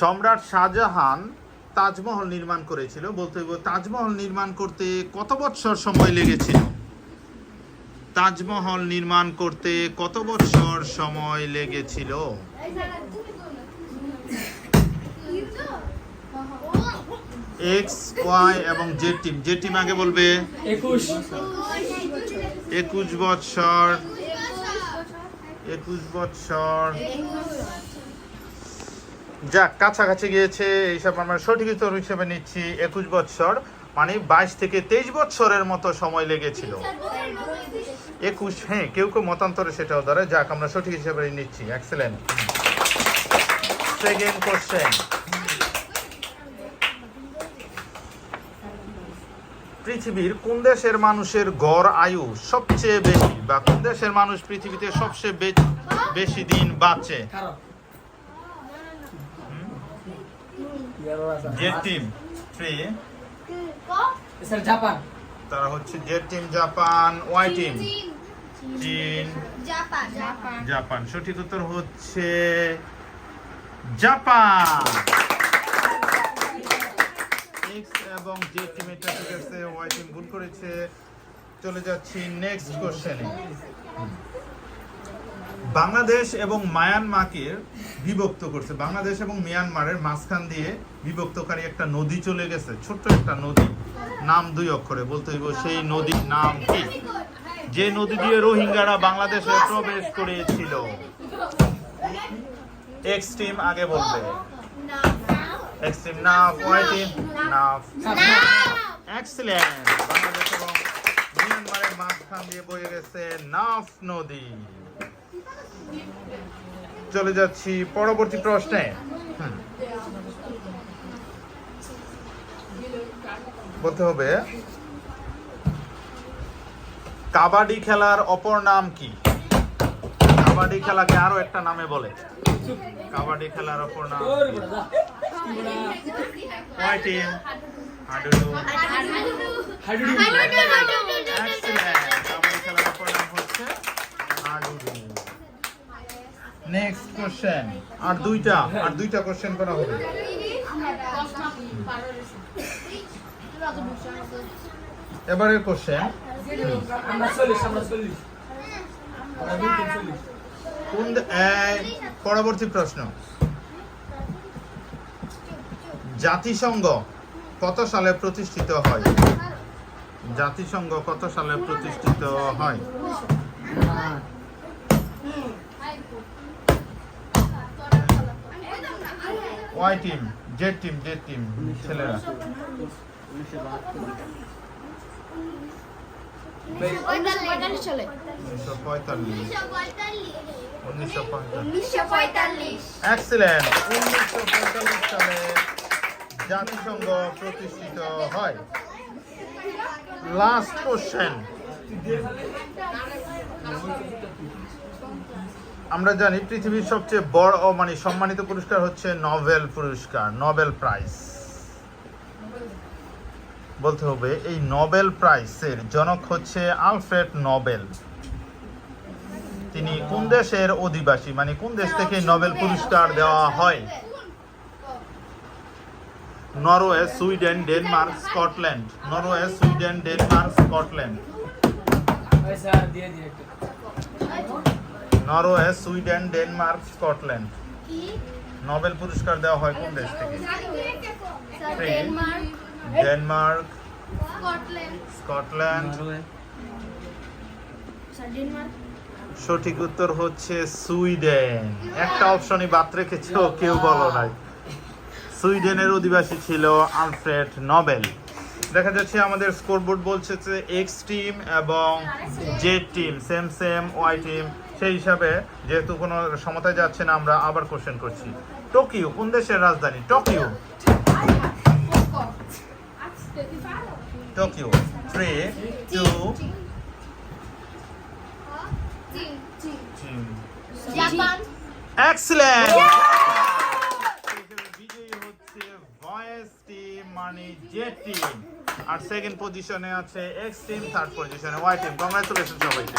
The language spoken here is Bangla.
সম্রাট শাহজাহান তাজমহল নির্মাণ করেছিল। বলতে তাজমহল নির্মাণ করতে কত বছর সময় লেগেছিল? তাজমহল নির্মাণ করতে কত বছর সময় লেগেছিল? এক্স ওয়াই এবং জে টিম টিম আগে বলবে? একুশ। একুশ বছর একুশ বছর যাক, কাছাকাছি গিয়েছে, এইসব আমরা সঠিক উত্তর হিসেবে নিচ্ছি, একুশ বছর মানে বাইশ থেকে তেইশ বছরের মতো সময় লেগেছিল। একুশ হ্যাঁ কেউ কেউ মতান্তরে সেটাও ধরে, যাক, আমরা সঠিক হিসেবে নিচ্ছি এক্সেলেন্ট সেকেন্ড কোশ্চেন পৃথিবীর কোন দেশের মানুষের গড় আয়ু সবচেয়ে বেশি বা কোন দেশের মানুষ পৃথিবীতে সবচেয়ে বেশি দিন বাঁচে? Z team three sir Japan. তারা হচ্ছে Z team Japan Y team চীন। জাপান। জাপান। জাপান। সঠিক উত্তর হচ্ছে জাপান। এক্স এবং জে টিম এটা ঠিক আছে ওয়াই টিম ভুল করেছে। চলে যাচ্ছি নেক্সট কোশ্চেনে বাংলাদেশ এবং মায়ানমারকে বিভক্ত করছে। বাংলাদেশ এবং মিয়ানমারের মাঝখান দিয়ে বিভক্তকারী একটা নদী চলে গেছে। ছোট্ট একটা নদী। নাম দুই অক্ষরে বলতে হইব, সেই নদীর নাম কি? যে নদী দিয়ে রোহিঙ্গারা বাংলাদেশে প্রবেশ করেছিল। এক্স টিম আগে বলবে। X team Naf Y team Naf excellent Bangladesh এবং মিয়ানমারের মাঝখান দিয়ে বয়ে গেছে নাফ নদী। চলে যাচ্ছি পরবর্তী প্রশ্নে বলতে হবে কাবাডি খেলার অপর নাম কি কাবাডি খেলাকে আরও একটা নামে বলে কাবাডি খেলার অপর নাম. হাডুডু হাডুডু Excellent. কাবাডি খেলার অপর নাম হচ্ছে হাডুডু নেক্সট কোশ্চেন আর দুইটা আর দুইটা কোশ্চেন করা হবে। এবারের কোশ্চেন কোন পরবর্তী প্রশ্ন। জাতিসংঘ কত সালে প্রতিষ্ঠিত হয়? জাতিসংঘ কত সালে প্রতিষ্ঠিত হয়? Y team Z team Z team ছেলেরা। জাতিসংঘ প্রতিষ্ঠিত হয়। লাস্ট কোশ্চেন আমরা জানি পৃথিবীর সবচেয়ে বড় মানে সম্মানিত পুরস্কার হচ্ছে নোবেল পুরস্কার, নোবেল প্রাইজ। বলতে হবে, এই নোবেল প্রাইজের জনক হচ্ছে আলফ্রেড নোবেল। তিনি কোন দেশের অধিবাসী? মানে কোন দেশ থেকে নোবেল পুরস্কার দেওয়া হয়? Norway, Sweden, Denmark, Scotland. Norway, Sweden, Denmark, Scotland. Norway Sweden Denmark Scotland. Nobel পুরস্কার দেওয়া হয় কোন দেশ থেকে? ডেনমার্ক। ডেনমার্ক। স্কটল্যান্ড। স্কটল্যান্ড। সঠিক উত্তর হচ্ছে সুইডেন। একটা অপশনই বাদ রেখেছে কেউ বলো নাই। সুইডেনের অধিবাসী ছিল আলফ্রেড নোবেল। দেখা যাচ্ছে আমাদের স্কোরবোর্ড বলছে যে এক্স টিম এবং Z team same same Y team. সেই হিসাবে যেহেতু কোনো সমতায় যাচ্ছে না আমরা আবার কোশ্চেন করছি। টোকিও কোন দেশের রাজধানী? Tokyo. Tokyo. Three two excellent বিজয়ী হচ্ছে ভয়েস টিম মানে জে টিম আর সেকেন্ড পজিশনে আছে এক্স টিম থার্ড পজিশনে ওয়াই টিম কংগ্রেচুলেশন সবাইকে।